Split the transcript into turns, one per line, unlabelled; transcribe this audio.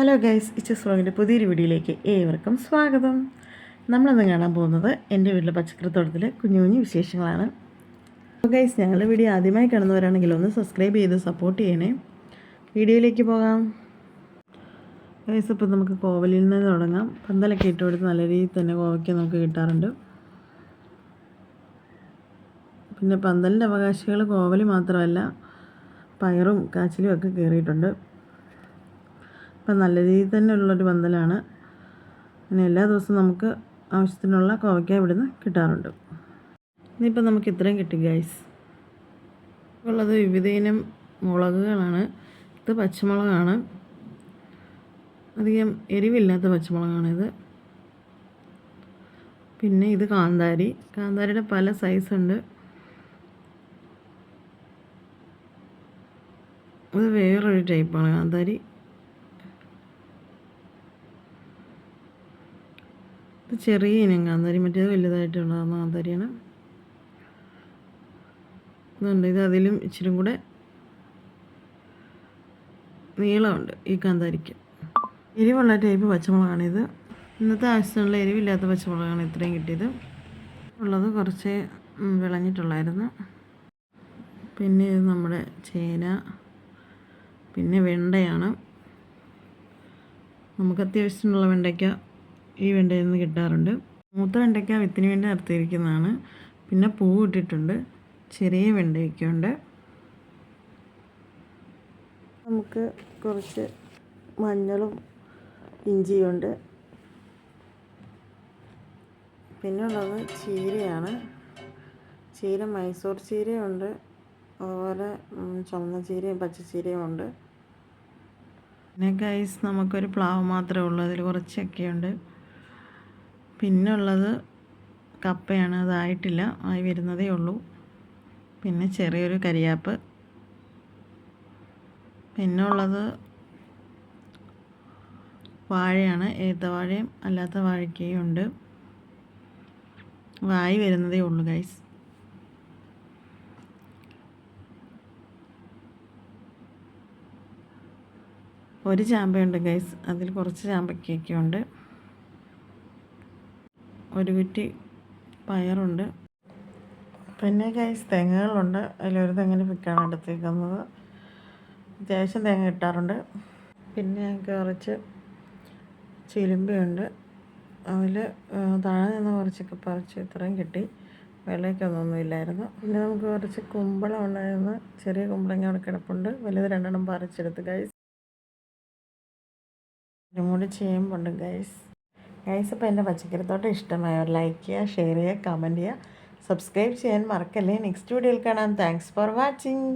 Hello guys ഇച്ചസ് വ്ളോഗിന്റെ പുതിയൊരു വീഡിയോയിലേക്ക് ഏവർക്കും സ്വാഗതം. നമ്മളിന്ന് കാണാൻ പോകുന്നത് എന്റെ വീട്ടിലെ പച്ചക്കറിത്തോട്ടത്തിലെ കുഞ്ഞു കുഞ്ഞു വിശേഷങ്ങളാണ്. അപ്പോൾ ഗൈസ് ഞങ്ങളുടെ വീഡിയോ ആദ്യമായി കാണുന്നവരാണെങ്കിൽ ഒന്ന് സബ്സ്ക്രൈബ് ചെയ്ത് സപ്പോർട്ട് ചെയ്യണേ. വീഡിയോയിലേക്ക് പോകാം. ഗൈസ് ഇപ്പോൾ നമുക്ക് കോവലിൽ നിന്ന് തുടങ്ങാം. പന്തലൊക്കെ ഇട്ട് കൊടുത്ത് നല്ല രീതിയിൽ തന്നെ കോവയ്ക്ക് നമുക്ക് കിട്ടാറുണ്ട്. പിന്നെ പന്തലിന്റെ അവകാശികൾ കോവലി മാത്രമല്ല പയറും കാച്ചിലും ഒക്കെ കയറിയിട്ടുണ്ട്. അപ്പം നല്ല രീതിയിൽ തന്നെ ഉള്ളൊരു പന്തലാണ്. പിന്നെ എല്ലാ ദിവസവും നമുക്ക് ആവശ്യത്തിനുള്ള കോവയ്ക്ക ഇവിടുന്ന് കിട്ടാറുണ്ട്. ഇന്നിപ്പോൾ നമുക്ക് ഇത്രയും കിട്ടി ഗൈസ് ഉള്ളത് വിവിധ ഇനം മുളകുകളാണ്. ഇത് പച്ചമുളകാണ്. അധികം എരിവില്ലാത്ത പച്ചമുളകാണിത്. പിന്നെ ഇത് കാന്താരി. കാന്താരിയുടെ പല സൈസുണ്ട് ഇത് വേറൊരു ടൈപ്പാണ് കാന്താരി. ഇത് ചെറിയ ഇനം കാന്താരി മറ്റേത് വലുതായിട്ടുള്ള കാന്താരിയാണ് ഇതുണ്ട്. ഇത് അതിലും ഇച്ചിരി കൂടെ നീളമുണ്ട് ഈ കാന്താരിക്ക്. എരിവുള്ള ടൈപ്പ് പച്ചമുളകാണിത് ഇന്നത്തെ ആവശ്യത്തിനുള്ള എരിവില്ലാത്ത പച്ചമുളകാണ് ഇത്രയും കിട്ടിയത്. ഉള്ളത് കുറച്ച് വിളഞ്ഞിട്ടുള്ളായിരുന്നു. പിന്നെ ഇത് നമ്മുടെ ചേന പിന്നെ വെണ്ടയാണ്. നമുക്ക് അത്യാവശ്യത്തിനുള്ള വെണ്ടയ്ക്ക ഈ വെണ്ടയിൽ നിന്ന് കിട്ടാറുണ്ട്. മൂത്ത വെണ്ടയ്ക്ക വിത്തിന് വേണ്ടി നിർത്തിയിരിക്കുന്നതാണ് പിന്നെ പൂ ഇട്ടിട്ടുണ്ട്. ചെറിയ വെണ്ടയ്ക്കുണ്ട് നമുക്ക് കുറച്ച് മഞ്ഞളും ഇഞ്ചിയുണ്ട് പിന്നെ ഉള്ളത് ചീരയാണ്. ചീര മൈസൂർ ചീരയുണ്ട് അതുപോലെ ചുമന്ന ചീരയും പച്ചച്ചീരയും ഉണ്ട്. പിന്നെ ഗൈസ് നമുക്കൊരു പ്ലാവ് മാത്രമേ ഉള്ളൂ. അതിൽ കുറച്ചൊക്കെയുണ്ട്. പിന്നെ ഉള്ളത് കപ്പയാണ്. അതായിട്ടില്ല. ആയി വരുന്നതേ ഉള്ളൂ. പിന്നെ ചെറിയൊരു കരിയാപ്പ്. പിന്നെ ഉള്ളത് വാഴയാണ്. ഏത്തവാഴയും അല്ലാത്ത വാഴയ്ക്കയും ഉണ്ട്. വായി വരുന്നതേ ഉള്ളൂ ഗൈസ് ഒരു ചാമ്പയുണ്ട് ഗൈസ് അതിൽ കുറച്ച് ചാമ്പയ്ക്കൊക്കെ ഉണ്ട്. ഒരു കുറ്റി പയറുണ്ട്. പിന്നെ കൈസ് തെങ്ങുകളുണ്ട്. അതിലൊരു തെങ്ങിന് പിക്കാണ് എടുത്തേക്കുന്നത് അത്യാവശ്യം തേങ്ങ കിട്ടാറുണ്ട്. പിന്നെ ഞങ്ങൾക്ക് കുറച്ച് ചിലുമ്പയുണ്ട്. അതിൽ താഴെ നിന്ന് കുറച്ചൊക്കെ പറിച്ച് ഇത്രയും കിട്ടി. വിലയ്ക്കൊന്നും ഇല്ലായിരുന്നു. പിന്നെ നമുക്ക് കുറച്ച് കുമ്പളം ഉണ്ടായിരുന്നു. ചെറിയ കുമ്പളങ്ങ അവിടെ കിടപ്പുണ്ട്. വലുത് രണ്ടെണ്ണം പറിച്ചെടുത്ത് ഗൈസ് ഒരു മൂടി ചെയ്യുമ്പോണ്ട് ഗൈസ് ഗൈസ് അപ്പോൾ എന്റെ പച്ചക്കറിത്തോട്ടം ഇഷ്ടമായോ ലൈക്ക് ചെയ്യുക ഷെയർ ചെയ്യുക കമന്റ് ചെയ്യുക. സബ്സ്ക്രൈബ് ചെയ്യാൻ മറക്കല്ലേ. നെക്സ്റ്റ് വീഡിയോയിൽ കാണാം. Thanks for watching